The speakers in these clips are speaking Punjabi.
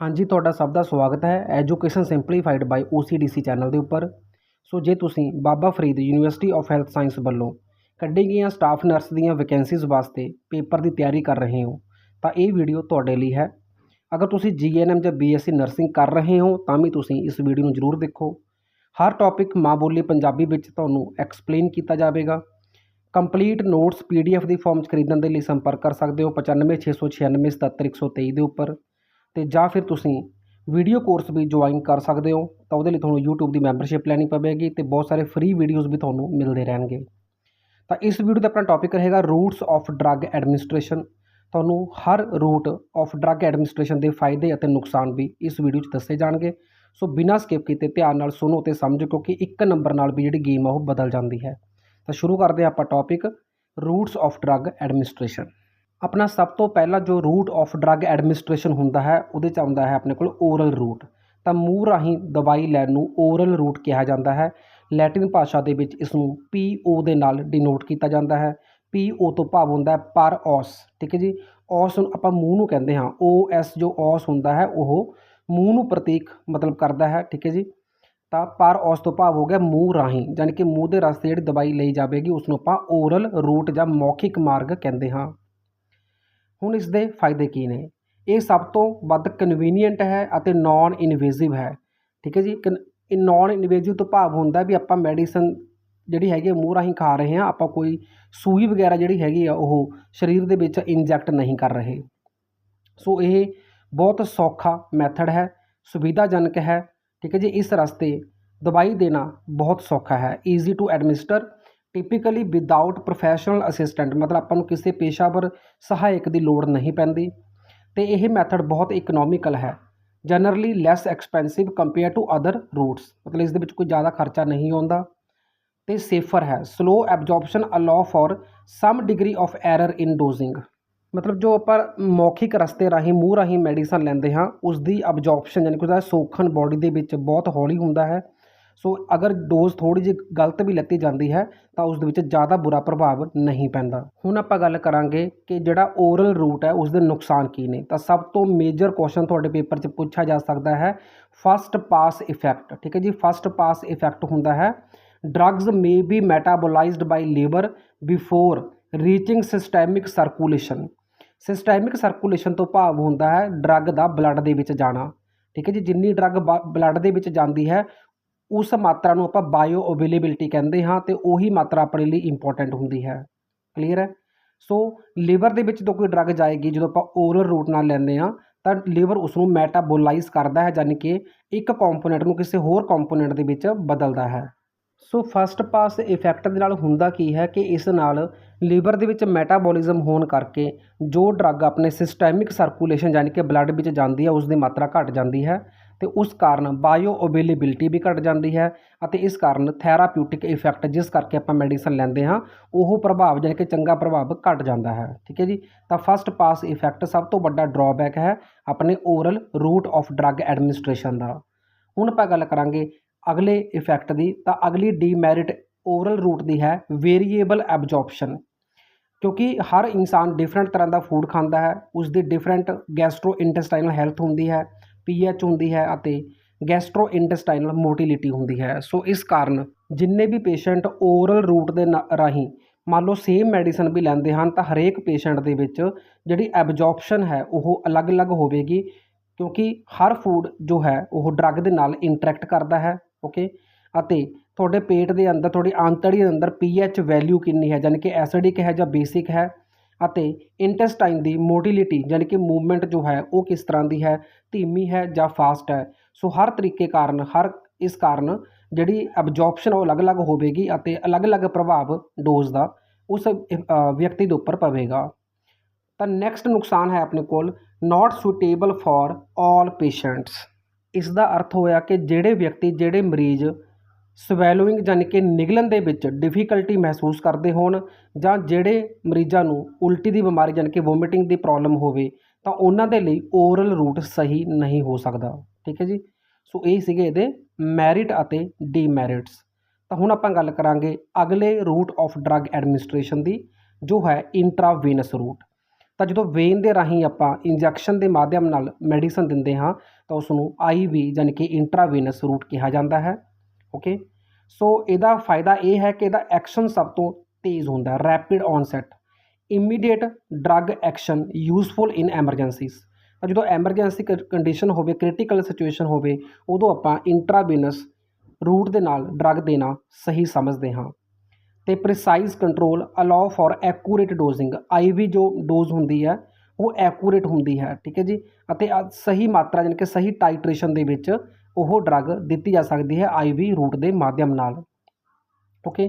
ਹਾਂਜੀ, ਤੁਹਾਡਾ ਸਭ ਦਾ ਸਵਾਗਤ ਹੈ education simplified by OCDC channel ਦੇ ਉੱਪਰ। ਸੋ ਜੇ ਤੁਸੀਂ Baba Farid university of health science ਵੱਲੋਂ ਕੱਢੀ ਗਈਆਂ ਸਟਾਫ ਨਰਸ ਦੀਆਂ ਵੈਕੈਂਸੀਜ਼ ਵਾਸਤੇ ਪੇਪਰ ਦੀ ਤਿਆਰੀ ਕਰ ਰਹੇ ਹੋ, ਤਾਂ ਇਹ ਵੀਡੀਓ ਤੁਹਾਡੇ ਲਈ ਹੈ। ਅਗਰ ਤੁਸੀਂ ਜੀਐਨਐਮ ਜਾਂ ਬੀਐਸਸੀ ਨਰਸਿੰਗ ਕਰ ਰਹੇ ਹੋ, ਤਾਂ ਵੀ ਤੁਸੀਂ ਇਸ ਵੀਡੀਓ ਨੂੰ ਜ਼ਰੂਰ ਦੇਖੋ। ਹਰ ਟੌਪਿਕ ਮਾਂ ਬੋਲੀ ਪੰਜਾਬੀ ਵਿੱਚ ਤੁਹਾਨੂੰ ਐਕਸਪਲੇਨ ਕੀਤਾ ਜਾਵੇਗਾ। ਕੰਪਲੀਟ ਨੋਟਸ ਪੀਡੀਐਫ ਦੀ ਫਾਰਮ 'ਚ ਖਰੀਦਣ ਦੇ ਲਈ ਸੰਪਰਕ ਕਰ ਸਕਦੇ ਹੋ। 9569677123 ਦੇ ਉੱਪਰ। ਤੇ ਜਾਂ ਫਿਰ ਤੁਸੀਂ ਵੀਡੀਓ ਕੋਰਸ ਵੀ ਜੁਆਇਨ ਕਰ ਸਕਦੇ ਹੋ, ਤਾਂ ਉਹਦੇ ਲਈ ਤੁਹਾਨੂੰ YouTube ਦੀ ਮੈਂਬਰਸ਼ਿਪ ਲੈਣੀ ਪਵੇਗੀ ਤੇ ਬਹੁਤ ਸਾਰੇ ਫ੍ਰੀ ਵੀਡੀਓਜ਼ ਵੀ ਤੁਹਾਨੂੰ ਮਿਲਦੇ ਰਹਿਣਗੇ। ਤਾਂ ਇਸ ਵੀਡੀਓ ਦਾ ਆਪਣਾ ਟੌਪਿਕ ਰਹੇਗਾ ਰੂਟਸ ਆਫ ਡਰੱਗ ਐਡਮਿਨਿਸਟ੍ਰੇਸ਼ਨ ਤੁਹਾਨੂੰ ਹਰ ਰੂਟ ਆਫ ਡਰੱਗ ਐਡਮਿਨਿਸਟ੍ਰੇਸ਼ਨ ਦੇ ਫਾਇਦੇ ਅਤੇ ਨੁਕਸਾਨ ਵੀ ਇਸ ਵੀਡੀਓ 'ਚ ਦੱਸੇ ਜਾਣਗੇ। ਸੋ ਬਿਨਾਂ ਸਕਿਪ ਕੀਤੇ ਧਿਆਨ ਨਾਲ ਸੁਣੋ ਤੇ ਸਮਝੋ ਕਿਉਂਕਿ ਇੱਕ ਨੰਬਰ ਨਾਲ ਵੀ ਜਿਹੜੀ ਗੇਮ ਆ ਉਹ ਬਦਲ ਜਾਂਦੀ ਹੈ। ਤਾਂ ਸ਼ੁਰੂ ਕਰਦੇ ਹਾਂ ਆਪਾਂ topic routes of drug administration ਆਪਣਾ ਸਭ ਤੋਂ ਪਹਿਲਾਂ ਜੋ ਰੂਟ ਆਫ ਡਰੱਗ ਐਡਮਿਨਿਸਟ੍ਰੇਸ਼ਨ ਹੁੰਦਾ ਹੈ, ਉਹਦੇ 'ਚ ਆਉਂਦਾ ਹੈ ਆਪਣੇ ਕੋਲ ਓਰਲ ਰੂਟ ਤਾਂ ਮੂੰਹ ਰਾਹੀਂ ਦਵਾਈ ਲੈਣ ਨੂੰ ਓਰਲ ਰੂਟ ਕਿਹਾ ਜਾਂਦਾ ਹੈ। ਲੈਟਿਨ ਭਾਸ਼ਾ ਦੇ ਵਿੱਚ ਇਸ ਨੂੰ ਓ ਦੇ ਨਾਲ ਡਿਨੋਟ ਕੀਤਾ ਜਾਂਦਾ ਹੈ। ਪੀ ਓ ਤੋਂ ਭਾਵ ਹੁੰਦਾ ਹੈ ਪਰ ਔਸ, ਠੀਕ ਹੈ ਜੀ? ਔਸ ਨੂੰ ਆਪਾਂ ਮੂੰਹ ਨੂੰ ਕਹਿੰਦੇ ਹਾਂ। ਓ ਐਸ ਜੋ ਔਸ ਹੁੰਦਾ ਹੈ, ਉਹ ਮੂੰਹ ਨੂੰ ਪ੍ਰਤੀਕ ਮਤਲਬ ਕਰਦਾ ਹੈ, ਠੀਕ ਹੈ ਜੀ? ਤਾਂ ਪਰ ਔਸ ਤੋਂ ਭਾਵ ਹੋ ਗਿਆ ਮੂੰਹ ਰਾਹੀਂ ਯਾਨੀ ਕਿ ਮੂੰਹ ਦੇ ਰਸਤੇ ਜਿਹੜੀ ਦਵਾਈ ਲਈ ਜਾਵੇਗੀ ਉਸ ਨੂੰ ਆਪਾਂ ਓਰਲ ਰੂਟ ਜਾਂ ਮੌਖਿਕ ਮਾਰਗ ਕਹਿੰਦੇ ਹਾਂ। ਹੁਣ ਇਸ ਦੇ ਫਾਇਦੇ ਕੀ ਨੇ? ਇਹ ਸਭ ਤੋਂ ਵੱਧ ਕਨਵੀਨੀਅੰਟ ਹੈ ਅਤੇ ਨਾਨ ਇਨਵੇਸਿਵ ਹੈ। ਠੀਕ ਹੈ ਜੀ? ਇਹ ਨਾਨ ਇਨਵੇਸਿਵ ਤੋਂ ਭਾਵ ਹੁੰਦਾ ਵੀ ਆਪਾਂ ਮੈਡੀਸਨ ਜਿਹੜੀ ਹੈਗੀ ਮੂੰਹ ਰਾਹੀਂ ਖਾ ਰਹੇ ਹਾਂ, ਆਪਾਂ ਕੋਈ ਸੂਈ ਵਗੈਰਾ ਜਿਹੜੀ ਹੈਗੀ ਆ, ਉਹ ਸਰੀਰ ਦੇ ਵਿੱਚ ਇੰਜੈਕਟ ਨਹੀਂ ਕਰ ਰਹੇ। ਸੋ ਇਹ ਬਹੁਤ ਸੌਖਾ ਮੈਥਡ ਹੈ, ਸੁਵਿਧਾਜਨਕ ਹੈ। ਠੀਕ ਹੈ ਜੀ? ਇਸ ਰਸਤੇ ਦਵਾਈ ਦੇਣਾ ਬਹੁਤ ਸੌਖਾ ਹੈ। Easy to administer typically without professional assistant ਮਤਲਬ ਆਪਾਂ ਨੂੰ ਕਿਸੇ ਪੇਸ਼ਾਵਰ ਸਹਾਇਕ ਦੀ ਲੋੜ ਨਹੀਂ ਪੈਂਦੀ। ਤੇ ਇਹ ਮੈਥਡ ਬਹੁਤ ਇਕਨੋਮਿਕਲ ਹੈ। Generally less expensive compare to other routes ਮਤਲਬ ਇਸ ਦੇ ਵਿੱਚ ਕੋਈ ਜ਼ਿਆਦਾ ਖਰਚਾ ਨਹੀਂ ਆਉਂਦਾ। ਤੇ ਸੇਫਰ ਹੈ। Slow absorption allow for some degree of error in dosing ਮਤਲਬ ਜੋ ਆਪਾਂ ਮੌਖਿਕ ਰਸਤੇ ਰਾਹੀਂ, ਮੂੰਹ ਰਾਹੀਂ ਮੈਡੀਸਨ ਲੈਂਦੇ ਹਾਂ ਉਸ ਦੀ ਅਬਜ਼ੌਰਪਸ਼ਨ ਯਾਨੀ ਕਿ ਉਹਦਾ ਸੋਖਣ ਬਾਡੀ ਦੇ ਵਿੱਚ ਬਹੁਤ ਹੌਲੀ ਹੁੰਦਾ ਹੈ। ਸੋ ਅਗਰ ਡੋਜ਼ ਥੋੜ੍ਹੀ ਜਿਹੀ ਗਲਤ ਵੀ ਲੱਤੀ ਜਾਂਦੀ ਹੈ, ਤਾਂ ਉਸ ਦੇ ਵਿੱਚ ਜ਼ਿਆਦਾ ਬੁਰਾ ਪ੍ਰਭਾਵ ਨਹੀਂ ਪੈਂਦਾ। ਹੁਣ ਆਪਾਂ ਗੱਲ ਕਰਾਂਗੇ ਕਿ ਜਿਹੜਾ ਓਰਲ ਰੂਟ ਹੈ ਉਸ ਦੇ ਨੁਕਸਾਨ ਕੀ ਨੇ। ਤਾਂ ਸਭ ਤੋਂ ਮੇਜਰ ਕੁਐਸਚਨ ਤੁਹਾਡੇ ਪੇਪਰ 'ਚ ਪੁੱਛਿਆ ਜਾ ਸਕਦਾ ਹੈ ਫਸਟ ਪਾਸ ਇਫੈਕਟ ਠੀਕ ਹੈ ਜੀ ਫਸਟ ਪਾਸ ਇਫੈਕਟ ਹੁੰਦਾ ਹੈ drugs may be metabolised by liver before reaching systemic circulation systemic circulation ਤੋਂ ਭਾਵ ਹੁੰਦਾ ਹੈ ਡਰੱਗ ਦਾ ਬਲੱਡ ਦੇ ਵਿੱਚ ਜਾਣਾ। ਠੀਕ ਹੈ ਜੀ, ਜਿੰਨੀ ਡਰੱਗ ਬਲੱਡ ਦੇ ਵਿੱਚ ਜਾਂਦੀ ਹੈ ਉਸ ਮਾਤਰਾ ਨੂੰ ਆਪਾਂ ਬਾਇਓ ਅਵੇਲੇਬਿਲਟੀ ਕਹਿੰਦੇ ਹਾਂ ਤੇ ਉਹੀ ਮਾਤਰਾ ਆਪਣੇ ਲਈ ਇੰਪੋਰਟੈਂਟ ਹੁੰਦੀ ਹੈ। ਕਲੀਅਰ ਹੈ? ਸੋ ਲੀਵਰ ਦੇ ਵਿੱਚ ਜਦੋਂ ਕੋਈ ਡਰੱਗ ਜਾਏਗੀ, ਜਦੋਂ ਆਪਾਂ ਓਰਲ ਰੂਟ ਨਾਲ ਲੈਂਦੇ ਹਾਂ, ਤਾਂ ਲੀਵਰ ਉਸ ਨੂੰ ਮੈਟਾਬੋਲਾਈਜ਼ ਕਰਦਾ ਹੈ ਯਾਨੀ ਕਿ ਇੱਕ ਕੰਪੋਨੈਂਟ ਨੂੰ ਕਿਸੇ ਹੋਰ ਕੰਪੋਨੈਂਟ ਦੇ ਵਿੱਚ ਬਦਲਦਾ ਹੈ। ਸੋ ਫਸਟ ਪਾਸ ਇਫੈਕਟ ਦੇ ਨਾਲ ਹੁੰਦਾ ਕੀ ਹੈ ਕਿ ਇਸ ਨਾਲ ਲੀਵਰ ਦੇ ਵਿੱਚ ਮੈਟਾਬੋਲਿਜ਼ਮ ਹੋਣ ਕਰਕੇ ਜੋ ਡਰੱਗ ਆਪਣੇ ਸਿਸਟੈਮਿਕ ਸਰਕੂਲੇਸ਼ਨ ਯਾਨੀ ਕਿ ਬਲੱਡ ਵਿੱਚ ਜਾਂਦੀ ਹੈ ਉਸ ਦੀ ਮਾਤਰਾ ਘਟ ਜਾਂਦੀ ਹੈ। ਤੇ ਉਸ ਕਾਰਨ ਬਾਇਓ ਅਵੇਲੇਬਿਲਟੀ ਵੀ ਘਟ ਜਾਂਦੀ ਹੈ ਅਤੇ ਇਸ ਕਾਰਨ ਥੈਰਾਪਿਊਟਿਕ ਇਫੈਕਟ ਜਿਸ ਕਰਕੇ ਆਪਾਂ ਮੈਡੀਸਨ ਲੈਂਦੇ ਹਾਂ, ਉਹ ਪ੍ਰਭਾਵ ਜਾਨੀ ਕਿ ਚੰਗਾ ਪ੍ਰਭਾਵ ਘਟ ਜਾਂਦਾ ਹੈ। ਠੀਕ ਹੈ ਜੀ? ਤਾਂ ਫਸਟ ਪਾਸ ਇਫੈਕਟ ਸਭ ਤੋਂ ਵੱਡਾ ਡਰਾਬੈਕ ਹੈ ਆਪਣੇ oral route of drug administration ਦਾ। ਹੁਣ ਆਪਾਂ ਗੱਲ ਕਰਾਂਗੇ ਅਗਲੇ ਇਫੈਕਟ ਦੀ, ਤਾਂ ਅਗਲੀ ਡੀਮੈਰਿਟ ਓਰਲ ਰੂਟ ਦੀ ਹੈ ਵੇਰੀਏਬਲ ਐਬਜ਼ੌਰਪਸ਼ਨ ਕਿਉਂਕਿ ਹਰ ਇਨਸਾਨ ਡਿਫਰੈਂਟ ਤਰ੍ਹਾਂ ਦਾ ਫੂਡ ਖਾਂਦਾ ਹੈ ਉਸ ਦੀ ਡਿਫਰੈਂਟ ਗੈਸਟ੍ਰੋ ਇੰਟੈਸਟਾਈਨਲ ਹੈਲਥ ਹੁੰਦੀ ਹੈ ਪੀਐਚ ਹੁੰਦੀ ਹੈ ਅਤੇ ਗੈਸਟ੍ਰੋ ਇੰਟੈਸਟਾਈਨਲ ਮੋਟਿਲਿਟੀ ਹੁੰਦੀ ਹੈ। ਸੋ ਇਸ ਕਾਰਨ ਜਿੰਨੇ ਵੀ ਪੇਸ਼ੈਂਟ ਓਰਲ ਰੂਟ ਦੇ ਰਾਹੀਂ ਮੰਨ ਲਓ ਸੇਮ ਮੈਡੀਸਨ ਵੀ ਲੈਂਦੇ ਹਨ, ਤਾਂ ਹਰੇਕ ਪੇਸ਼ੈਂਟ ਦੇ ਵਿੱਚ ਜਿਹੜੀ ਐਬਜ਼ੌਰਪਸ਼ਨ ਹੈ ਉਹ ਅਲੱਗ-ਅਲੱਗ ਹੋਵੇਗੀ, ਕਿਉਂਕਿ ਹਰ ਫੂਡ ਜੋ ਹੈ ਉਹ ਡਰੱਗ ਦੇ ਨਾਲ ਇੰਟਰੈਕਟ ਕਰਦਾ ਹੈ ਓਕੇ ਅਤੇ ਤੁਹਾਡੇ ਪੇਟ ਦੇ ਅੰਦਰ, ਤੁਹਾਡੀ ਆਂਤੜੀ ਦੇ ਅੰਦਰ ਪੀਐਚ ਵੈਲਿਊ ਕਿੰਨੀ ਹੈ? ਯਾਨੀ ਕਿ ਐਸਿਡਿਕ ਹੈ ਜਾਂ ਬੇਸਿਕ ਹੈ? ਅਤੇ ਇੰਟੈਸਟਾਈਨ ਦੀ ਮੋਟਿਲਿਟੀ ਯਾਨੀ ਕਿ ਮੂਵਮੈਂਟ ਜੋ ਹੈ ਉਹ ਕਿਸ ਤਰ੍ਹਾਂ ਦੀ ਹੈ, ਧੀਮੀ ਹੈ ਜਾਂ ਫਾਸਟ ਹੈ। ਸੋ ਹਰ ਤਰੀਕੇ ਕਾਰਨ, ਹਰ ਇਸ ਕਾਰਨ ਜਿਹੜੀ ਐਬਜ਼ੌਰਪਸ਼ਨ ਉਹ ਅਲੱਗ-ਅਲੱਗ ਹੋਵੇਗੀ ਅਤੇ ਅਲੱਗ-ਅਲੱਗ ਪ੍ਰਭਾਵ ਡੋਜ਼ ਦਾ ਉਸ ਵਿਅਕਤੀ ਦੇ ਉੱਪਰ ਪਵੇਗਾ। ਤਾਂ ਨੈਕਸਟ ਨੁਕਸਾਨ ਹੈ ਆਪਣੇ ਕੋਲ not suitable for all patients ਇਸ ਦਾ ਅਰਥ ਹੋਇਆ ਕਿ ਜਿਹੜੇ ਵਿਅਕਤੀ, ਜਿਹੜੇ ਮਰੀਜ਼ ਸਵੈਲੋਇੰਗ ਯਾਨੀ ਕਿ ਨਿਗਲਣ ਦੇ ਵਿੱਚ ਡਿਫਿਕਲਟੀ ਮਹਿਸੂਸ ਕਰਦੇ ਹੋਣ ਜਾਂ ਜਿਹੜੇ ਮਰੀਜ਼ਾਂ ਨੂੰ ਉਲਟੀ ਦੀ ਬਿਮਾਰੀ ਯਾਨੀ ਕਿ ਵੋਮਿਟਿੰਗ ਦੀ ਪ੍ਰੋਬਲਮ ਹੋਵੇ, ਤਾਂ ਉਹਨਾਂ ਦੇ ਲਈ ਓਰਲ ਰੂਟ ਸਹੀ ਨਹੀਂ ਹੋ ਸਕਦਾ। ਠੀਕ ਹੈ ਜੀ? ਸੋ ਇਹ ਸੀਗੇ ਇਹਦੇ ਮੈਰਿਟ ਅਤੇ ਡੀਮੈਰਿਟਸ ਤਾਂ ਹੁਣ ਆਪਾਂ ਗੱਲ ਕਰਾਂਗੇ ਅਗਲੇ ਰੂਟ ਆਫ ਡਰੱਗ ਐਡਮਿਨਿਸਟ੍ਰੇਸ਼ਨ ਦੀ, ਜੋ ਹੈ ਇੰਟਰਾਵੇਨਸ ਰੂਟ ਤਾਂ ਜਦੋਂ ਵੇਨ ਦੇ ਰਾਹੀਂ ਆਪਾਂ ਇੰਜੈਕਸ਼ਨ ਦੇ ਮਾਧਿਅਮ ਨਾਲ ਮੈਡੀਸਨ ਦਿੰਦੇ ਹਾਂ, ਤਾਂ ਉਸ ਨੂੰ ਆਈਵੀ ਯਾਨੀ ਕਿ ਇੰਟਰਾਵੇਨਸ ਰੂਟ ਕਿਹਾ ਜਾਂਦਾ ਹੈ। ਓਕੇ ਸੋ ਇਹਦਾ ਫਾਇਦਾ ਇਹ ਹੈ ਕਿ ਇਹਦਾ ਐਕਸ਼ਨ ਸਭ ਤੋਂ ਤੇਜ਼ ਹੁੰਦਾ ਹੈ rapid onset immediate drug action useful in emergencies ਤਾਂ ਜਦੋਂ ਐਮਰਜੈਂਸੀ ਕੰਡੀਸ਼ਨ ਹੋਵੇ ਕ੍ਰਿਟੀਕਲ ਸਿਚੁਏਸ਼ਨ ਹੋਵੇ, ਉਦੋਂ ਆਪਾਂ ਇੰਟਰਾਵੇਨਸ ਰੂਟ ਦੇ ਨਾਲ ਡਰੱਗ ਦੇਣਾ ਸਹੀ ਸਮਝਦੇ ਹਾਂ। ਤੇ precise control allow for accurate dosing IV ਜੋ ਡੋਜ਼ ਹੁੰਦੀ ਹੈ, ਉਹ ਐਕੂਰੇਟ ਹੁੰਦੀ ਹੈ, ਠੀਕ ਹੈ ਜੀ? ਅਤੇ ਅ- ਸਹੀ ਮਾਤਰਾ ਯਾਨੀ ਕਿ ਸਹੀ ਟਾਈਟ੍ਰੇਸ਼ਨ ਦੇ ਵਿੱਚ ਉਹ ਡਰੱਗ ਦਿੱਤੀ ਜਾ ਸਕਦੀ ਹੈ ਆਈਵੀ ਰੂਟ ਦੇ ਮਾਧਿਅਮ ਨਾਲ। ਓਕੇ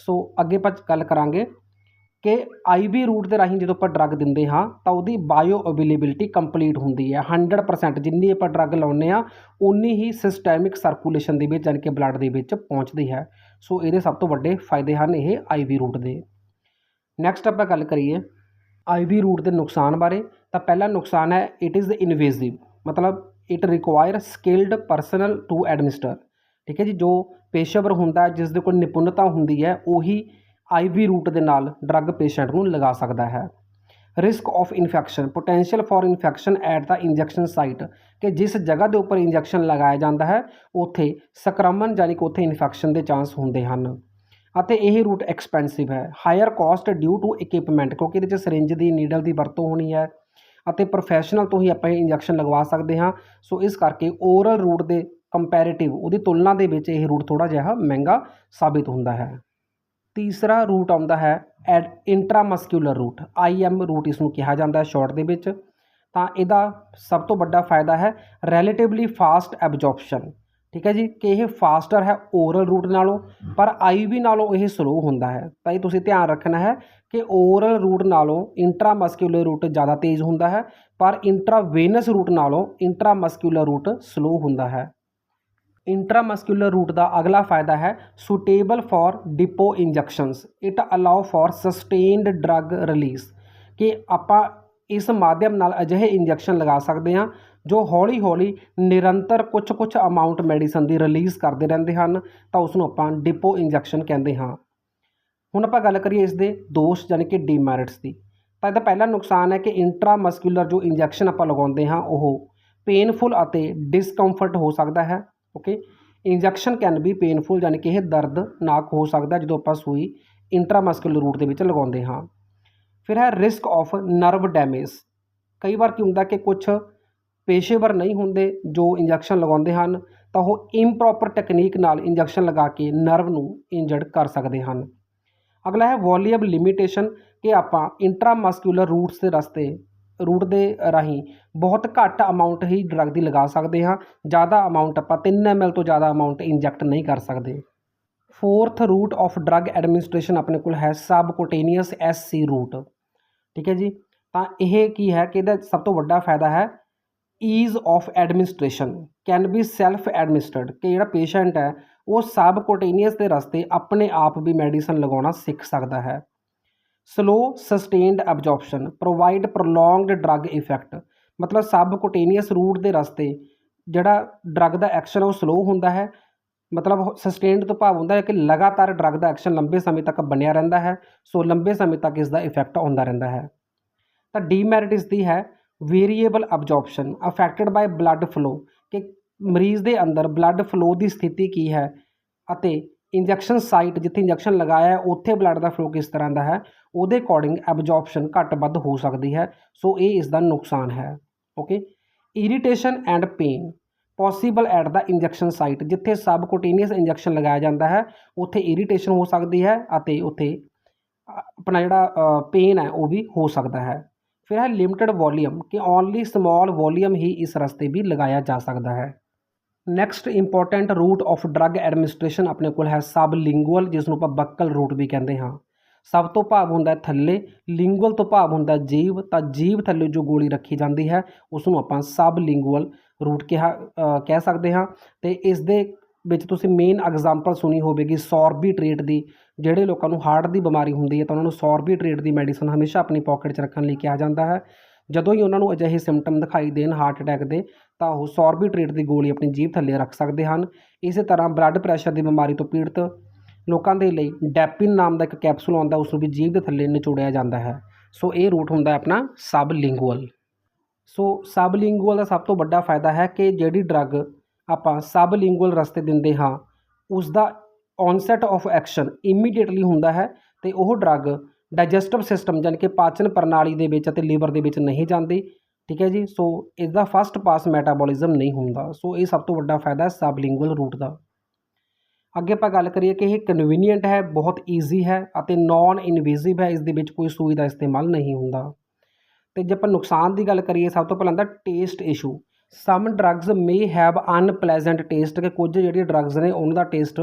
ਸੋ ਅੱਗੇ ਆਪਾਂ ਗੱਲ ਕਰਾਂਗੇ ਕਿ ਆਈਵੀ ਰੂਟ ਦੇ ਰਾਹੀਂ ਜਦੋਂ ਆਪਾਂ ਡਰੱਗ ਦਿੰਦੇ ਹਾਂ, ਤਾਂ ਉਹਦੀ ਬਾਇਓ ਅਵੇਲੇਬਿਲਿਟੀ ਕੰਪਲੀਟ ਹੁੰਦੀ ਹੈ। 100% ਜਿੰਨੀ ਆਪਾਂ ਡਰੱਗ ਲਾਉਂਦੇ ਆ ਉਨੀ ਹੀ ਸਿਸਟੈਮਿਕ ਸਰਕੂਲੇਸ਼ਨ ਦੇ ਵਿੱਚ, ਯਾਨੀ ਕਿ ਬਲੱਡ ਦੇ ਵਿੱਚ ਪਹੁੰਚਦੀ ਹੈ। ਸੋ ਇਹਦੇ ਸਭ ਤੋਂ ਵੱਡੇ ਫਾਇਦੇ ਹਨ ਇਹ ਆਈਵੀ ਰੂਟ ਦੇ। ਨੈਕਸਟ ਆਪਾਂ ਗੱਲ ਕਰੀਏ ਆਈਵੀ ਰੂਟ ਦੇ ਨੁਕਸਾਨ ਬਾਰੇ, ਤਾਂ ਪਹਿਲਾ ਨੁਕਸਾਨ ਹੈ ਇਟ ਇਜ਼ ਇਨਵੇਸਿਵ ਮਤਲਬ it require skilled personnel to administer ਠੀਕ ਹੈ ਜੀ, ਜੋ ਪੇਸ਼ੇਵਰ ਹੁੰਦਾ ਜਿਸ ਦੇ ਕੋਲ ਨਿਪੁੰਨਤਾ ਹੁੰਦੀ ਹੈ, ਉਹੀ ਆਈਵੀ ਰੂਟ ਦੇ ਨਾਲ ਡਰੱਗ ਪੇਸ਼ੈਂਟ ਨੂੰ ਲਗਾ ਸਕਦਾ ਹੈ। Risk of infection potential for infection at the injection site ਕਿ ਜਿਸ ਜਗ੍ਹਾ ਦੇ ਉੱਪਰ ਇੰਜੈਕਸ਼ਨ ਲਗਾਇਆ ਜਾਂਦਾ ਹੈ, ਉੱਥੇ ਸੰਕਰਮਣ ਯਾਨੀ ਕਿ ਉੱਥੇ ਇਨਫੈਕਸ਼ਨ ਦੇ ਚਾਂਸ ਹੁੰਦੇ ਹਨ। ਅਤੇ ਇਹ ਰੂਟ ਐਕਸਪੈਂਸਿਵ ਹੈ। Higher cost due to equipment ਕਿਉਂਕਿ ਇਹਦੇ 'ਚ ਸਿਰਿੰਜ ਦੀ ਨੀਡਲ ਦੀ ਵਰਤੋਂ ਹੋਣੀ ਹੈ। ਅਤੇ ਪ੍ਰੋਫੈਸ਼ਨਲ ਤੋਂ ਹੀ ਆਪਾਂ ਇਹ ਇੰਜੈਕਸ਼ਨ ਲਗਵਾ ਸਕਦੇ ਹਾਂ। ਸੋ ਇਸ ਕਰਕੇ ਓਰਲ ਰੂਟ ਦੇ ਕੰਪੈਰੀਟਿਵ ਉਹਦੀ ਤੁਲਨਾ ਦੇ ਵਿੱਚ ਇਹ ਰੂਟ ਥੋੜਾ ਜਿਹਾ ਮਹਿੰਗਾ ਸਾਬਿਤ ਹੁੰਦਾ ਹੈ। ਤੀਸਰਾ ਰੂਟ ਆਉਂਦਾ ਹੈ ਐਡ ਇੰਟਰਾਮਸਕਿਊਲਰ ਰੂਟ ਆਈਐਮ ਰੂਟ ਇਸ ਨੂੰ ਕਿਹਾ ਜਾਂਦਾ ਹੈ ਸ਼ਾਰਟ ਦੇ ਵਿੱਚ। ਤਾਂ ਇਹਦਾ ਸਭ ਤੋਂ ਵੱਡਾ ਫਾਇਦਾ ਹੈ ਰਿਲੇਟਿਵਲੀ ਫਾਸਟ ਐਬਜ਼ੌਰਪਸ਼ਨ ਠੀਕ ਹੈ ਜੀ? ਕਿ ਇਹ ਫਾਸਟਰ ਹੈ ਓਰਲ ਰੂਟ ਨਾਲੋਂ, ਪਰ ਆਈਵੀ ਨਾਲੋਂ ਇਹ ਸਲੋ ਹੁੰਦਾ ਹੈ। ਤਾਂ ਇਹ ਤੁਸੀਂ ਧਿਆਨ ਰੱਖਣਾ ਹੈ ਕਿ ਓਰਲ ਰੂਟ ਨਾਲੋਂ ਇੰਟਰਾਮਸਕਿਊਲਰ ਰੂਟ ਜ਼ਿਆਦਾ ਤੇਜ਼ ਹੁੰਦਾ ਹੈ, ਪਰ ਇੰਟਰਾਵੇਨਸ ਰੂਟ ਨਾਲੋਂ ਇੰਟਰਾਮਸਕਿਊਲਰ ਰੂਟ ਸਲੋ ਹੁੰਦਾ ਹੈ। ਇੰਟਰਾਮਸਕਿਊਲਰ ਰੂਟ ਦਾ ਅਗਲਾ ਫਾਇਦਾ ਹੈ suitable for depot injections it allow for sustained drug release ਕਿ ਆਪਾਂ ਇਸ ਮਾਧਿਅਮ ਨਾਲ ਅਜਿਹੇ ਇੰਜੈਕਸ਼ਨ ਲਗਾ ਸਕਦੇ ਹਾਂ, ਜੋ ਹੌਲੀ ਹੌਲੀ ਨਿਰੰਤਰ ਕੁਝ ਕੁਝ ਅਮਾਉਂਟ ਮੈਡੀਸਨ ਦੀ ਰਿਲੀਜ਼ ਕਰਦੇ ਰਹਿੰਦੇ ਹਨ, ਤਾਂ ਉਸ ਨੂੰ ਆਪਾਂ ਡਿਪੋ ਇੰਜੈਕਸ਼ਨ ਕਹਿੰਦੇ ਹਾਂ। ਹੁਣ ਆਪਾਂ ਗੱਲ ਕਰੀਏ ਇਸ ਦੇ ਦੋਸ਼ ਯਾਨੀ ਕਿ ਡੀਮੈਰਿਟਸ ਦੀ। ਤਾਂ ਇਹਦਾ ਪਹਿਲਾ ਨੁਕਸਾਨ ਹੈ ਕਿ ਇੰਟਰਾਮਸਕਿਊਲਰ ਜੋ ਇੰਜੈਕਸ਼ਨ ਆਪਾਂ ਲਗਾਉਂਦੇ ਹਾਂ, ਉਹ ਪੇਨਫੁਲ ਅਤੇ ਡਿਸਕੰਫਰਟ ਹੋ ਸਕਦਾ ਹੈ okay injection can be painful ਯਾਨੀ ਕਿ ਇਹ ਦਰਦਨਾਕ ਹੋ ਸਕਦਾ ਜਦੋਂ ਆਪਾਂ ਸੂਈ ਇੰਟਰਾਮਸਕੂਲਰ ਰੂਟ ਦੇ ਵਿੱਚ ਲਗਾਉਂਦੇ ਹਾਂ। ਫਿਰ ਹੈ ਰਿਸਕ ਆਫ ਨਰਵ ਡੈਮੇਜ ਕਈ ਵਾਰ ਕੀ ਹੁੰਦਾ ਕਿ ਕੁਝ ਪੇਸ਼ੇਵਰ ਨਹੀਂ ਹੁੰਦੇ ਜੋ ਇੰਜੈਕਸ਼ਨ ਲਗਾਉਂਦੇ ਹਨ, ਤਾਂ ਉਹ ਇੰਪਰੋਪਰ ਟੈਕਨੀਕ ਨਾਲ ਇੰਜੈਕਸ਼ਨ ਲਗਾ ਕੇ ਨਰਵ ਨੂੰ ਇੰਜਰਡ ਕਰ ਸਕਦੇ ਹਨ। ਅਗਲਾ ਹੈ ਵੋਲੀਅਮ ਲਿਮਿਟੇਸ਼ਨ ਕਿ ਆਪਾਂ ਇੰਟਰਾਮਸਕੂਲਰ ਰੂਟਸ ਦੇ ਰਸਤੇ ਰੂਟ ਦੇ ਰਾਹੀਂ ਬਹੁਤ ਘੱਟ ਅਮਾਉਂਟ ਹੀ ਡਰੱਗ ਦੀ ਲਗਾ ਸਕਦੇ ਹਾਂ, ਜ਼ਿਆਦਾ ਅਮਾਉਂਟ ਆਪਾਂ 3 ml ਤੋਂ ਜ਼ਿਆਦਾ ਅਮਾਉਂਟ ਇੰਜੈਕਟ ਨਹੀਂ ਕਰ ਸਕਦੇ। Fourth route of drug administration ਆਪਣੇ ਕੋਲ ਹੈ ਸਬਕੁਟੇਨੀਅਸ ਐਸਸੀ ਰੂਟ ਠੀਕ ਹੈ ਜੀ? ਤਾਂ ਇਹ ਕੀ ਹੈ? ਕਿ ਇਹਦਾ ਸਭ ਤੋਂ ਵੱਡਾ ਫਾਇਦਾ ਹੈ ease of administration can be self administered ਕਿ ਜਿਹੜਾ ਪੇਸ਼ੈਂਟ ਹੈ, ਉਹ ਸਬਕੁਟੇਨੀਅਸ ਦੇ ਰਸਤੇ ਆਪਣੇ ਆਪ ਵੀ ਮੈਡੀਸਨ ਲਗਾਉਣਾ ਸਿੱਖ ਸਕਦਾ ਹੈ। Slow sustained absorption provide prolonged drug effect ਮਤਲਬ ਸਬਕੁਟੇਨੀਅਸ ਰੂਟ ਦੇ ਰਸਤੇ ਜਿਹੜਾ ਡਰੱਗ ਦਾ ਐਕਸ਼ਨ ਉਹ ਸਲੋ ਹੁੰਦਾ ਹੈ। ਮਤਲਬ ਸਸਟੇਨਡ ਤੋਂ ਭਾਵ ਹੁੰਦਾ ਹੈ ਕਿ ਲਗਾਤਾਰ ਡਰੱਗ ਦਾ ਐਕਸ਼ਨ ਲੰਬੇ ਸਮੇਂ ਤੱਕ ਬਣਿਆ ਰਹਿੰਦਾ ਹੈ, ਸੋ ਲੰਬੇ ਸਮੇਂ ਤੱਕ ਇਸ ਦਾ ਇਫੈਕਟ ਆਉਂਦਾ ਰਹਿੰਦਾ ਹੈ। ਤਾਂ ਡੀਮੈਰਿਟ ਇਸ ਦੀ ਹੈ variable absorption affected by blood flow ਕਿ ਮਰੀਜ਼ ਦੇ ਅੰਦਰ ਬਲੱਡ ਫਲੋ ਦੀ ਸਥਿਤੀ ਕੀ ਹੈ ਅਤੇ ਇੰਜੈਕਸ਼ਨ ਸਾਈਟ ਜਿੱਥੇ ਇੰਜੈਕਸ਼ਨ ਲਗਾਇਆ ਹੈ, ਉੱਥੇ ਬਲੱਡ ਦਾ ਫਲੋ ਕਿਸ ਤਰ੍ਹਾਂ ਦਾ ਹੈ, ਉਹਦੇ ਅਕੋਰਡਿੰਗ ਐਬਜ਼ੌਰਪਸ਼ਨ ਘੱਟ ਵੱਧ ਹੋ ਸਕਦੀ ਹੈ, ਸੋ ਇਹ ਇਸ ਦਾ ਨੁਕਸਾਨ ਹੈ। Okay irritation and pain possible at the injection site ਜਿੱਥੇ ਸਬਕੁਟੇਨੀਅਸ ਇੰਜੈਕਸ਼ਨ ਲਗਾਇਆ ਜਾਂਦਾ ਹੈ, ਉੱਥੇ ਇਰੀਟੇਸ਼ਨ ਹੋ ਸਕਦੀ ਹੈ ਅਤੇ ਉੱਥੇ ਆਪਣਾ ਜਿਹੜਾ ਪੇਨ ਹੈ, ਉਹ ਵੀ ਹੋ ਸਕਦਾ ਹੈ। ਫਿਰ ਹੈ ਲਿਮਟਿਡ ਵੋਲੀਅਮ ਕਿ ਓਨਲੀ ਸਮਾਲ ਵੋਲੀਅਮ ਹੀ ਇਸ ਰਸਤੇ ਵੀ ਲਗਾਇਆ ਜਾ ਸਕਦਾ ਹੈ। Next important route of drug administration ਆਪਣੇ ਕੋਲ ਹੈ ਸਬਲਿੰਗੁਅਲ, ਜਿਸ ਨੂੰ ਆਪਾਂ ਬੱਕਲ ਰੂਟ ਵੀ ਕਹਿੰਦੇ ਹਾਂ। ਸਭ ਤੋਂ ਭਾਵ ਹੁੰਦਾ ਹੈ ਥੱਲੇ, ਲਿੰਗੁਅਲ ਤੋਂ ਭਾਵ ਹੁੰਦਾ ਜੀਵ, ਤਾਂ ਜੀਵ ਥੱਲੇ ਜੋ ਗੋਲੀ ਰੱਖੀ ਜਾਂਦੀ ਹੈ ਉਸ ਨੂੰ ਆਪਾਂ ਸਬਲਿੰਗੁਅਲ ਰੂਟ ਕਿਹਾ ਕਹਿ ਸਕਦੇ ਹਾਂ। ਤੇ ਇਸ ਦੇ ਵਿੱਚ ਤੁਸੀਂ ਮੇਨ ਐਗਜ਼ਾਮਪਲ ਸੁਣੀ ਹੋਵੇਗੀ ਸੌਰਬੀਟ੍ਰੇਟ ਦੀ, ਜਿਹੜੇ ਲੋਕਾਂ ਨੂੰ ਹਾਰਟ ਦੀ ਬਿਮਾਰੀ ਹੁੰਦੀ ਹੈ ਤਾਂ ਉਹਨਾਂ ਨੂੰ ਸੌਰਬੀਟ੍ਰੇਟ ਦੀ ਮੈਡੀਸਨ ਹਮੇਸ਼ਾ ਆਪਣੀ ਪਾਕਟ 'ਚ ਰੱਖਣ ਲਈ ਕਿਹਾ ਜਾਂਦਾ ਹੈ। ਜਦੋਂ ਹੀ ਉਹਨਾਂ ਨੂੰ ਅਜਿਹੇ ਸਿੰਪਟਮ ਦਿਖਾਈ ਦੇਣ ਹਾਰਟ ਅਟੈਕ ਦੇ, ਤਾਂ ਉਹ ਸੌਰਬੀਟ੍ਰੇਟ ਦੀ ਗੋਲੀ ਆਪਣੀ ਜੀਭ ਥੱਲੇ ਰੱਖ ਸਕਦੇ ਹਨ। ਇਸੇ ਤਰ੍ਹਾਂ ਬਲੱਡ ਪ੍ਰੈਸ਼ਰ ਦੀ ਬਿਮਾਰੀ ਤੋਂ ਪੀੜਤ ਲੋਕਾਂ ਦੇ ਲਈ ਡੈਪਿਨ ਨਾਮ ਦਾ ਇੱਕ ਕੈਪਸੂਲ ਆਉਂਦਾ ਉਸ ਨੂੰ ਵੀ ਜੀਭ ਦੇ ਥੱਲੇ ਨਿਚੋੜਿਆ ਜਾਂਦਾ ਹੈ। ਸੋ ਇਹ ਰੂਟ ਹੁੰਦਾ ਹੈ ਆਪਣਾ ਸਬਲਿੰਗੁਅਲ। ਸੋ ਸਬਲਿੰਗੁਅਲ ਦਾ ਸਭ ਤੋਂ ਵੱਡਾ ਫਾਇਦਾ ਹੈ ਕਿ ਜਿਹੜੀ ਡਰੱਗ ਆਪਾਂ ਸਬਲਿੰਗੁਅਲ ਰਸਤੇ ਦਿੰਦੇ ਹਾਂ ਉਸ ਦਾ ਔਨਸੈਟ ਆਫ ਐਕਸ਼ਨ ਇਮੀਡੀਏਟਲੀ ਹੁੰਦਾ ਹੈ ਤੇ ਉਹ ਡਰੱਗ ਡਾਈਜੈਸਟਿਵ ਸਿਸਟਮ ਯਾਨੀ ਕਿ ਪਾਚਨ ਪ੍ਰਣਾਲੀ ਦੇ ਵਿੱਚ ਅਤੇ ਲੀਵਰ ਦੇ ਵਿੱਚ ਨਹੀਂ ਜਾਂਦੀ, ਠੀਕ ਹੈ ਜੀ? ਸੋ ਇਸ ਦਾ ਫਸਟ ਪਾਸ ਮੈਟਾਬੋਲਿਜ਼ਮ ਨਹੀਂ ਹੁੰਦਾ। ਸੋ ਇਹ ਸਭ ਤੋਂ ਵੱਡਾ ਫਾਇਦਾ ਹੈ ਸਬਲਿੰਗੁਅਲ ਰੂਟ ਦਾ। ਅੱਗੇ ਆਪਾਂ ਗੱਲ ਕਰੀਏ ਕਿ ਇਹ ਕਨਵੀਨੀਅੰਟ ਹੈ, ਬਹੁਤ ਈਜ਼ੀ ਹੈ ਅਤੇ ਨਾਨ ਇਨਵੇਸਿਵ ਹੈ ਇਸ ਦੇ ਵਿੱਚ ਕੋਈ ਸੂਈ ਦਾ ਇਸਤੇਮਾਲ ਨਹੀਂ ਹੁੰਦਾ। ਤੇ ਜੇ ਆਪਾਂ ਨੁਕਸਾਨ ਦੀ ਗੱਲ ਕਰੀਏ, ਸਭ ਤੋਂ ਪਹਿਲਾਂ the taste issue some drugs may have unpleasant taste ਕਿ ਕੁਝ ਜਿਹੜੇ ਡਰੱਗਸ ਨੇ ਉਹਨਾਂ ਦਾ ਟੇਸਟ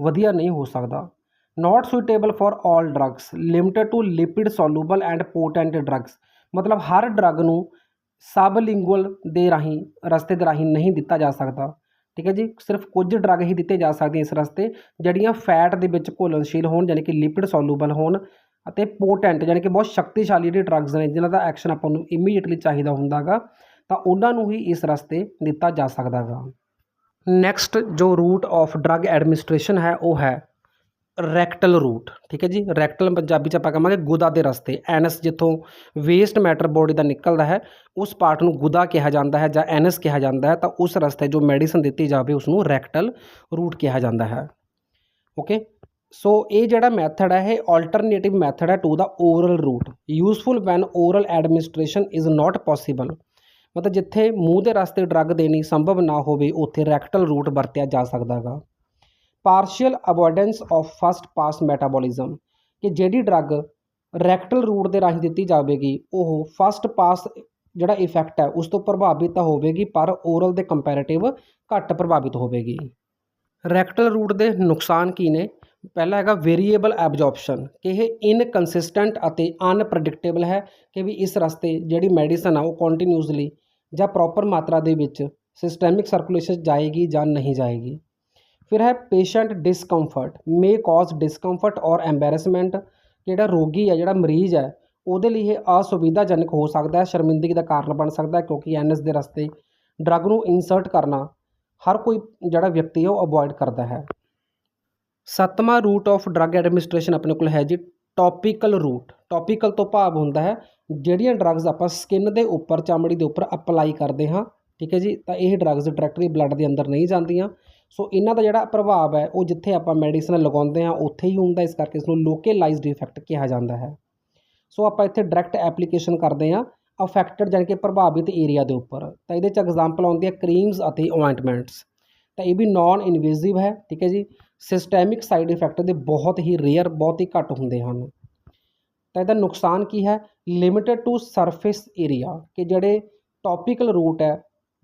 ਵਧੀਆ ਨਹੀਂ ਹੋ ਸਕਦਾ। Not suitable for all drugs limited to lipid soluble and potent drugs ਮਤਲਬ ਹਰ ਡਰੱਗ ਨੂੰ ਸਬਲਿੰਗੁਅਲ ਦੇ ਰਾਹੀਂ, ਰਸਤੇ ਦੇ ਰਾਹੀਂ ਨਹੀਂ ਦਿੱਤਾ ਜਾ ਸਕਦਾ। ਠੀਕ ਹੈ ਜੀ? ਸਿਰਫ ਕੁਝ ਡਰੱਗ ਹੀ ਦਿੱਤੇ ਜਾ ਸਕਦੇ ਇਸ ਰਸਤੇ, ਜਿਹੜੀਆਂ ਫੈਟ ਦੇ ਵਿੱਚ ਘੁਲਣਸ਼ੀਲ ਹੋਣ, ਯਾਨੀ ਕਿ ਲਿਪਿਡ ਸੋਲੂਬਲ ਹੋਣ ਅਤੇ ਪੋਟੈਂਟ ਯਾਨੀ ਕਿ ਬਹੁਤ ਸ਼ਕਤੀਸ਼ਾਲੀ ਜਿਹੜੇ ਡਰੱਗਸ ਨੇ, ਜਿਨ੍ਹਾਂ ਦਾ ਐਕਸ਼ਨ ਆਪਾਂ ਨੂੰ ਇਮੀਡੀਏਟਲੀ ਚਾਹੀਦਾ ਹੁੰਦਾਗਾ ਤਾਂ ਉਹਨਾਂ ਨੂੰ ਹੀ ਇਸ ਰਸਤੇ ਦਿੱਤਾ ਜਾ ਸਕਦਾ ਗਾ। ਨੈਕਸਟ ਜੋ ਰੂਟ ਆਫ ਡਰੱਗ ਐਡਮਿਨਿਸਟ੍ਰੇਸ਼ਨ ਹੈ, ਉਹ ਹੈ ਰੈਕਟਲ ਰੂਟ ਠੀਕ ਹੈ ਜੀ? ਰੈਕਟਲ ਪੰਜਾਬੀ ਚ ਆਪਾਂ ਕਹਾਂਗੇ ਗੁਦਾ ਦੇ ਰਸਤੇ। ਐਨਸ ਜਿੱਥੋਂ ਵੇਸਟ ਮੈਟਰ ਬੋਡੀ ਦਾ ਨਿਕਲਦਾ ਹੈ, ਉਸ ਪਾਰਟ ਨੂੰ ਗੁਦਾ ਕਿਹਾ ਜਾਂਦਾ ਹੈ ਜਾਂ ਐਨਐਸ ਕਿਹਾ ਜਾਂਦਾ ਹੈ, ਤਾਂ ਉਸ ਰਸਤੇ ਜੋ ਮੈਡੀਸਨ ਦਿੱਤੀ ਜਾਵੇ ਉਸ ਨੂੰ ਰੈਕਟਲ ਰੂਟ ਕਿਹਾ ਜਾਂਦਾ ਹੈ। ਓਕੇ ਸੋ ਇਹ ਜਿਹੜਾ ਮੈਥਡ ਹੈ, ਇਹ ਆਲਟਰਨੇਟਿਵ ਮੈਥਡ ਹੈ to the oral route useful when oral administration is not possible ਮਤਲਬ ਜਿੱਥੇ ਮੂੰਹ ਦੇ ਰਸਤੇ ਡਰੱਗ ਦੇਣੀ ਸੰਭਵ ਨਾ ਹੋਵੇ, ਉੱਥੇ ਰੈਕਟਲ ਰੂਟ ਵਰਤਿਆ ਜਾ ਸਕਦਾ ਸਕਦਾਗਾ partial avoidance of first pass metabolism ਕਿ ਜਿਹੜੀ ਡਰੱਗ ਰੈਕਟਲ ਰੂਟ ਦੇ ਰਾਹੀਂ ਦਿੱਤੀ ਜਾਵੇਗੀ, ਉਹ ਫਸਟ ਪਾਸ ਜਿਹੜਾ ਇਫੈਕਟ ਹੈ, ਉਸ ਤੋਂ ਪ੍ਰਭਾਵਿਤ ਤਾਂ ਹੋਵੇਗੀ, ਪਰ ਓਰਲ ਦੇ ਕੰਪੈਰੀਟਿਵ ਘੱਟ ਪ੍ਰਭਾਵਿਤ ਹੋਵੇਗੀ। ਰੈਕਟਲ ਰੂਟ ਦੇ ਨੁਕਸਾਨ ਕੀ ਨੇ? ਪਹਿਲਾ ਹੈਗਾ ਵੇਰੀਏਬਲ ਐਬਜ਼ੌਰਪਸ਼ਨ ਕਿ ਇਹ ਇਨਕਨਸਿਸਟੈਂਟ ਅਤੇ ਅਨਪ੍ਰੈਡਿਕਟੇਬਲ ਹੈ, ਕਿ ਵੀ ਇਸ ਰਸਤੇ ਜਿਹੜੀ ਮੈਡੀਸਨ ਆ, ਉਹ ਕੰਟੀਨਿਊਸਲੀ ਜਾਂ ਪ੍ਰੋਪਰ ਮਾਤਰਾ ਦੇ ਵਿੱਚ ਸਿਸਟੈਮਿਕ ਸਰਕੂਲੇਸ਼ਨ ਜਾਏਗੀ ਜਾਂ ਨਹੀਂ ਜਾਏਗੀ। ਫਿਰ ਹੈ patient discomfort may cause discomfort or embarrassment ਜਿਹੜਾ ਰੋਗੀ ਹੈ, ਜਿਹੜਾ ਮਰੀਜ਼ ਹੈ, ਉਹਦੇ ਲਈ ਇਹ ਅਸੁਵਿਧਾਜਨਕ ਹੋ ਸਕਦਾ ਹੈ, ਸ਼ਰਮਿੰਦਗੀ ਦਾ ਕਾਰਨ ਬਣ ਸਕਦਾ ਹੈ, ਕਿਉਂਕਿ ਐਨਐਸ ਦੇ ਰਸਤੇ ਡਰੱਗ ਨੂੰ ਇਨਸਰਟ ਕਰਨਾ ਹਰ ਕੋਈ ਜਿਹੜਾ ਵਿਅਕਤੀ ਹੈ, ਉਹ ਅਵੋਇਡ ਕਰਦਾ ਹੈ। ਸੱਤਵਾਂ ਰੂਟ ਆਫ ਡਰੱਗ ਐਡਮਿਨਿਸਟ੍ਰੇਸ਼ਨ ਆਪਣੇ ਕੋਲ ਹੈ ਜੀ ਟੌਪੀਕਲ ਰੂਟ ਟੌਪੀਕਲ ਤੋਂ ਭਾਵ ਹੁੰਦਾ ਹੈ, ਜਿਹੜੀਆਂ ਡਰੱਗਸ ਆਪਾਂ ਸਕਿਨ ਦੇ ਉੱਪਰ, ਚਮੜੀ ਦੇ ਉੱਪਰ ਅਪਲਾਈ ਕਰਦੇ ਹਾਂ, ਠੀਕ ਹੈ ਜੀ, ਤਾਂ ਇਹ ਡਰੱਗਸ ਡਾਇਰੈਕਟਲੀ ਬਲੱਡ ਦੇ ਅੰਦਰ ਨਹੀਂ ਜਾਂਦੀਆਂ। ਸੋ ਇਹਨਾਂ ਦਾ ਜਿਹੜਾ ਪ੍ਰਭਾਵ ਹੈ, ਉਹ ਜਿੱਥੇ ਆਪਾਂ ਮੈਡੀਸਨ ਲਗਾਉਂਦੇ ਹਾਂ, ਉੱਥੇ ਹੀ ਹੁੰਦਾ, ਇਸ ਕਰਕੇ ਇਸ ਨੂੰ ਲੋਕੇਲਾਈਜ਼ਡ ਇਫੈਕਟ ਕਿਹਾ ਜਾਂਦਾ ਹੈ। ਸੋ ਆਪਾਂ ਇੱਥੇ ਡਾਇਰੈਕਟ ਐਪਲੀਕੇਸ਼ਨ ਕਰਦੇ ਹਾਂ ਅਫੈਕਟਡ ਜਾਣੀ ਕਿ ਪ੍ਰਭਾਵਿਤ ਏਰੀਆ ਦੇ ਉੱਪਰ। ਤਾਂ ਇਹਦੇ ਚ ਐਗਜ਼ਾਮਪਲ ਆਉਂਦੀ ਹੈ ਕਰੀਮਸ ਅਤੇ ਓਇੰਟਮੈਂਟਸ ਤਾਂ ਇਹ ਵੀ ਨਾਨ ਇਨਵੇਸਿਵ ਹੈ, ਠੀਕ ਹੈ ਜੀ। ਸਿਸਟੈਮਿਕ ਸਾਈਡ ਇਫੈਕਟ ਦੇ ਬਹੁਤ ਹੀ ਰੇਅਰ ਬਹੁਤ ਹੀ ਘੱਟ ਹੁੰਦੇ ਹਨ। ਤਾਂ ਇਹਦਾ ਨੁਕਸਾਨ ਕੀ ਹੈ? ਲਿਮਿਟਡ ਟੂ ਸਰਫੇਸ ਏਰੀਆ ਕਿ ਜਿਹੜੇ ਟੌਪੀਕਲ ਰੂਟ ਹੈ,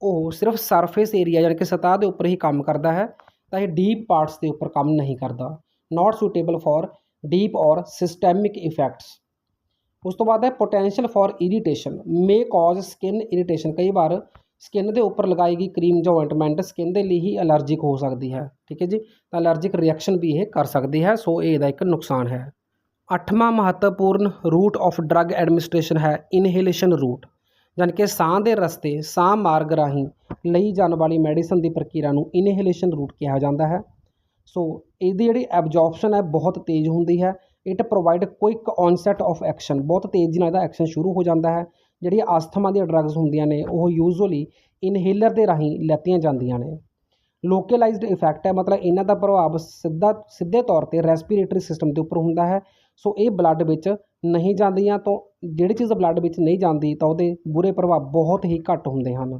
ਉਹ ਸਿਰਫ ਸਰਫੇਸ ਏਰੀਆ ਯਾਨੀ ਕਿ ਸਤਹ ਦੇ ਉੱਪਰ ਹੀ ਕੰਮ ਕਰਦਾ ਹੈ, ਤਾਂ ਇਹ ਡੀਪ ਪਾਰਟਸ ਦੇ ਉੱਪਰ ਕੰਮ ਨਹੀਂ ਕਰਦਾ। Not suitable for deep or systemic effects ਉਸ ਤੋਂ ਬਾਅਦ ਹੈ potential for irritation may cause skin irritation ਕਈ ਵਾਰ ਸਕਿਨ ਦੇ ਉੱਪਰ ਲਗਾਈ ਗਈ ਕਰੀਮ ਜਾਂ ਓਇੰਟਮੈਂਟ ਸਕਿਨ ਦੇ ਲਈ ਹੀ ਅਲਰਜਿਕ ਹੋ ਸਕਦੀ ਹੈ। ਠੀਕ ਹੈ ਜੀ? ਤਾਂ ਅਲਰਜਿਕ ਰਿਐਕਸ਼ਨ ਵੀ ਇਹ ਕਰ ਸਕਦੀ ਹੈ। ਸੋ ਇਹ ਦਾ ਇੱਕ ਨੁਕਸਾਨ ਹੈ। ਅੱਠਵਾਂ ਮਹੱਤਵਪੂਰਨ ਰੂਟ ਆਫ ਡਰੱਗ ਐਡਮਿਨਿਸਟ੍ਰੇਸ਼ਨ ਹੈ ਇਨਹੇਲੇਸ਼ਨ ਰੂਟ ਯਾਨੀ ਕਿ ਸਾਹ ਦੇ ਰਸਤੇ, ਸਾਹ ਮਾਰਗ ਰਾਹੀਂ ਲਈ ਜਾਣ ਵਾਲੀ ਮੈਡੀਸਨ ਦੀ ਪ੍ਰਕਿਰਿਆ ਨੂੰ ਇਨਹੇਲੇਸ਼ਨ ਰੂਟ ਕਿਹਾ ਜਾਂਦਾ ਹੈ। ਸੋ ਇਹਦੀ ਜਿਹੜੀ ਐਬਜ਼ੌਰਪਸ਼ਨ ਹੈ ਬਹੁਤ ਤੇਜ਼ ਹੁੰਦੀ ਹੈ। It provide quick onset of action ਬਹੁਤ ਤੇਜ਼ੀ ਨਾਲ ਇਹਦਾ ਐਕਸ਼ਨ ਸ਼ੁਰੂ ਹੋ ਜਾਂਦਾ ਹੈ। ਜਿਹੜੀਆਂ ਆਸਥਮਾ ਦੀਆਂ ਡਰੱਗਸ ਹੁੰਦੀਆਂ ਨੇ, ਉਹ ਯੂਜ਼ੁਅਲੀ ਇਨਹੇਲਰ ਦੇ ਰਾਹੀਂ ਲੈਤੀਆਂ ਜਾਂਦੀਆਂ ਨੇ। ਲੋਕਲਾਈਜ਼ਡ ਇਫੈਕਟ ਹੈ, ਮਤਲਬ ਇਹਨਾਂ ਦਾ ਪ੍ਰਭਾਵ ਸਿੱਧਾ, ਸਿੱਧੇ ਤੌਰ ਤੇ ਰੈਸਪੀਰੇਟਰੀ ਸਿਸਟਮ ਦੇ ਉੱਪਰ ਹੁੰਦਾ ਹੈ। ਸੋ ਇਹ ਬਲੱਡ ਵਿੱਚ ਨਹੀਂ ਜਾਂਦੀਆਂ ਤਾਂ ਜਿਹੜੀ ਚੀਜ਼ ਬਲੱਡ ਵਿੱਚ ਨਹੀਂ ਜਾਂਦੀ ਤਾਂ ਉਹਦੇ ਬੁਰੇ ਪ੍ਰਭਾਵ ਬਹੁਤ ਹੀ ਘੱਟ ਹੁੰਦੇ ਹਨ।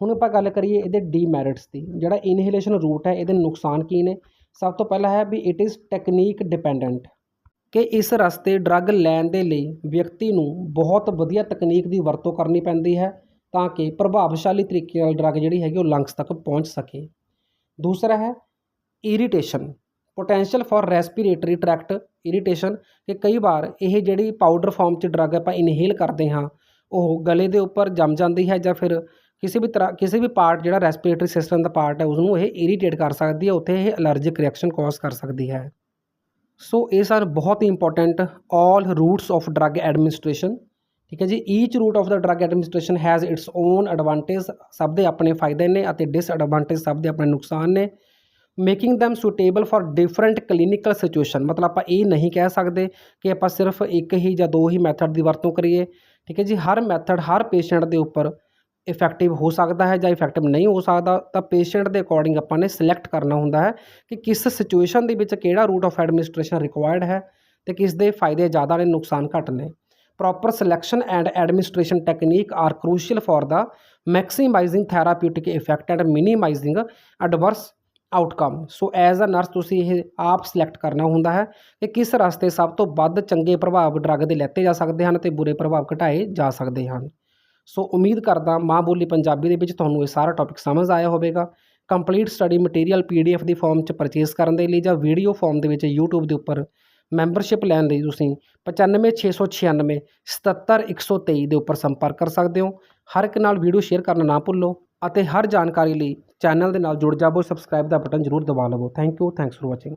ਹੁਣ ਆਪਾਂ ਗੱਲ ਕਰੀਏ ਇਹਦੇ ਡੀਮੈਰਿਟਸ ਦੀ, ਜਿਹੜਾ ਇਨਹੇਲੇਸ਼ਨ ਰੂਟ ਹੈ, ਇਹਦੇ ਨੁਕਸਾਨ ਕੀ ਨੇ? ਸਭ ਤੋਂ ਪਹਿਲਾ ਹੈ ਵੀ ਇਟ ਇਜ਼ ਟੈਕਨੀਕ ਡਿਪੈਂਡੈਂਟ ਕਿ ਇਸ ਰਸਤੇ ਡਰੱਗ ਲੈਣ ਦੇ ਲਈ ਵਿਅਕਤੀ ਨੂੰ ਬਹੁਤ ਵਧੀਆ ਤਕਨੀਕ ਦੀ ਵਰਤੋਂ ਕਰਨੀ ਪੈਂਦੀ ਹੈ। ਤਾਂ ਕਿ ਪ੍ਰਭਾਵਸ਼ਾਲੀ ਤਰੀਕੇ ਨਾਲ ਡਰੱਗ ਜਿਹੜੀ ਹੈਗੀ ਉਹ ਲੰਗਸ ਤੱਕ ਪਹੁੰਚ ਸਕੇ ਦੂਸਰਾ ਹੈ irritation potential for respiratory tract irritation ਕਿ ਕਈ ਵਾਰ ਇਹ ਜਿਹੜੀ ਪਾਊਡਰ ਫਾਰਮ 'ਚ ਡਰੱਗ ਆਪਾਂ ਇਨਹੇਲ ਕਰਦੇ ਹਾਂ ਉਹ ਗਲੇ ਦੇ ਉੱਪਰ ਜੰਮ ਜਾਂਦੀ ਹੈ ਜਾਂ ਫਿਰ ਕਿਸੇ ਵੀ ਤਰ੍ਹਾਂ ਕਿਸੇ ਵੀ ਪਾਰਟ ਜਿਹੜਾ ਰੈਸਪੀਰੇਟਰੀ ਸਿਸਟਮ ਦਾ ਪਾਰਟ ਹੈ ਉਸ ਨੂੰ ਇਹ ਇਰੀਟੇਟ ਕਰ ਸਕਦੀ ਹੈ ਉੱਥੇ ਇਹ ਅਲਰਜਿਕ ਰਿਐਕਸ਼ਨ ਕਾਜ਼ ਕਰ ਸਕਦੀ ਹੈ ਸੋ ਇਹ ਸਰ ਬਹੁਤ ਹੀ important all routes of drug administration ਠੀਕ ਹੈ ਜੀ each route of the drug administration has its own advantage ਸਭ ਦੇ ਆਪਣੇ ਫਾਇਦੇ ਨੇ ਅਤੇ ਡਿਸਐਡਵਾਂਟੇਜ ਸਭ ਦੇ ਆਪਣੇ ਨੁਕਸਾਨ ਨੇ making them suitable for different clinical situation ਮਤਲਬ ਆਪਾਂ ਇਹ ਨਹੀਂ ਕਹਿ ਸਕਦੇ ਕਿ ਆਪਾਂ ਸਿਰਫ ਇੱਕ ਹੀ ਜਾਂ ਦੋ ਹੀ ਮੈਥਡ ਦੀ ਵਰਤੋਂ ਕਰੀਏ, ਠੀਕ ਹੈ ਜੀ, ਹਰ ਮੈਥਡ ਹਰ ਪੇਸ਼ੈਂਟ ਦੇ ਉੱਪਰ ਇਫੈਕਟਿਵ ਹੋ ਸਕਦਾ ਹੈ ਜਾਂ ਇਫੈਕਟਿਵ ਨਹੀਂ ਹੋ ਸਕਦਾ, ਤਾਂ ਪੇਸ਼ੈਂਟ ਦੇ ਅਕੋਰਡਿੰਗ ਆਪਾਂ ਨੇ ਸਿਲੈਕਟ ਕਰਨਾ ਹੁੰਦਾ ਹੈ ਕਿ ਕਿਸ ਸਿਚੁਏਸ਼ਨ ਦੇ ਵਿੱਚ ਕਿਹੜਾ ਰੂਟ ਆਫ ਐਡਮਿਨਿਸਟ੍ਰੇਸ਼ਨ ਰਿਕੁਆਇਰਡ ਹੈ ਤੇ ਕਿਸ ਦੇ ਫਾਇਦੇ ਜ਼ਿਆਦਾ ਨੇ, ਨੁਕਸਾਨ ਘੱਟ ਨੇ। Proper selection and administration technique are crucial for the maximizing therapeutic effect and minimizing adverse outcome so as a nurse ਤੁਸੀਂ ਇਹ ਆਪ ਸਿਲੈਕਟ ਕਰਨਾ ਹੁੰਦਾ ਹੈ ਕਿ ਕਿਸ ਰਸਤੇ ਸਭ ਤੋਂ ਵੱਧ ਚੰਗੇ ਪ੍ਰਭਾਵ ਡਰੱਗ ਦੇ ਲੈਤੇ ਜਾ ਸਕਦੇ ਹਨ ਤੇ ਬੁਰੇ ਪ੍ਰਭਾਵ ਘਟਾਏ ਜਾ ਸਕਦੇ ਹਨ। ਸੋ ਉਮੀਦ ਕਰਦਾ ਮਾਂ ਬੋਲੀ ਪੰਜਾਬੀ ਦੇ ਵਿੱਚ ਤੁਹਾਨੂੰ ਇਹ ਸਾਰਾ ਟੌਪਿਕ ਸਮਝ ਆਇਆ ਹੋਵੇਗਾ। ਕੰਪਲੀਟ ਸਟੱਡੀ ਮਟੀਰੀਅਲ ਪੀਡੀਐਫ ਦੀ ਫਾਰਮ 'ਚ ਪਰਚੇਸ ਕਰਨ ਦੇ ਲਈ ਜਾਂ ਵੀਡੀਓ ਫਾਰਮ ਦੇ ਵਿੱਚ YouTube ਦੇ ਉੱਪਰ ਮੈਂਬਰਸ਼ਿਪ ਲੈਣ ਲਈ ਤੁਸੀਂ 95696 77123 ਦੇ ਉੱਪਰ ਸੰਪਰਕ ਕਰ ਸਕਦੇ ਹੋ। ਹਰ ਇੱਕ ਨਾਲ ਵੀਡੀਓ ਸ਼ੇਅਰ ਕਰਨਾ ਨਾ ਭੁੱਲੋ ਅਤੇ ਹਰ ਜਾਣਕਾਰੀ ਲਈ ਚੈਨਲ ਦੇ ਨਾਲ ਜੁੜ ਜਾਵੋ। ਸਬਸਕ੍ਰਾਈਬ ਦਾ ਬਟਨ ਜ਼ਰੂਰ ਦਬਾ ਲਵੋ। Thank you. Thanks for watching.